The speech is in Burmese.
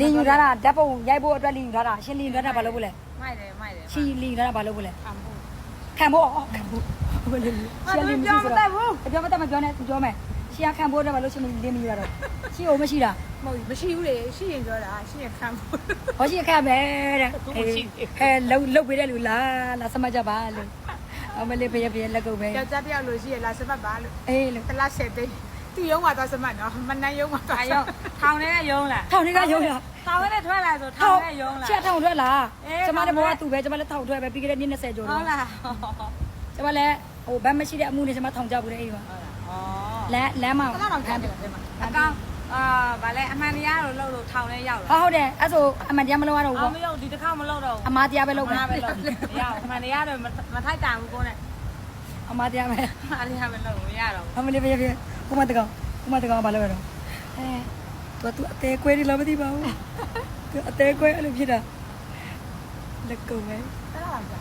လင်းယူထားတာဓာတ်ပုံရိုက်ဖို့အတွက်လင်းယူထားတာရှင်လင်းယူထားတာဘာလို့ဘူးလဲမိုက်တယ်မိုက်တယ်ချီလင်းယူထားတာဘာလို့ဘူးလဲခံဖို့ခံဖို့အော်ခံဖို့ဘယ်လိုလဲရှင်လင်းမရှိဆိုတော့ပြောမတတ်မပြောနဲ့သူပြောမယ်ရှင်ကခံဖို့အတွက်ဘာလို့ရှင်လင်းမယူတာတော့ရှင်အိုမရှိတာမဟုတ်မရှိဘူးလေရှိရင်ပြောတာရှိရင်ခံဖို့ဟောရှင်ခံမယ်တဲ့အဲလှုပ်လှုပ်ပေးတဲ့လူလားလာစမကြပါလို့အမလေးဖေးဖေးလက်ကုပ်ပဲယောက်ျားတစ်ယောက်လို့ရှိရင်လာစပတ်ပါလို့အေးလို့တစ်လားဆက်သိန်း သူရုံးမှာတော့စပတ်နော်မနန်းရုံးမှာတော့အယောထောင်ထဲကယုံလားထောင်နေကရုံးတာထောင်ထဲထွက်လာဆိုထောင်ထဲယုံလားချက်ထောင်ထွက်လားအေးကျမလည်းထောင်ဘောထဲကသူပဲကျမလည်းထောင်ထွက်ပဲပြီးခဲ့တဲ့နှစ်20ကျော်ဟုတော့တ်လားကျမလည်းဟိုဘတ်မရှိတဲ့အမှုနဲ့ကျမထောင်ကြဘူးလေအေးပါဩလမ်းလမ်းမှာတော့တော့ခံတယ်တဲ့မှာအကောင်အာဗာလဲအမှန်တရားလို့လှုပ်လို့ထောင်ထဲရောက်ဟာလာဟုတ်တယ်အဲ့ဆိုအမှန်တရားမလုပ်ရတော့အော်ဘူးမရောက်ဒီတစ်ခါမလှုပ်တော့အမားတရားပဲလုပ်မမယ်ပဲလှုပ်မရအမှန်တရားတော့မထိုက်တန်ဘူးကိုနဲ့အမားတရားပဲအမှန်တရားပဲလှုပ်မရတော့အမလေးပဲပြ ခုမတကောင်ခုမတကောင်ဘာလုပ်ရတော့အဲသူကသူအသေးကွဲနေလားမသိပါဘူးသူအသေးကွဲအဲ့လိုဖြစ်တာလက်ကုံပဲအဲ့ဒါပါကြာ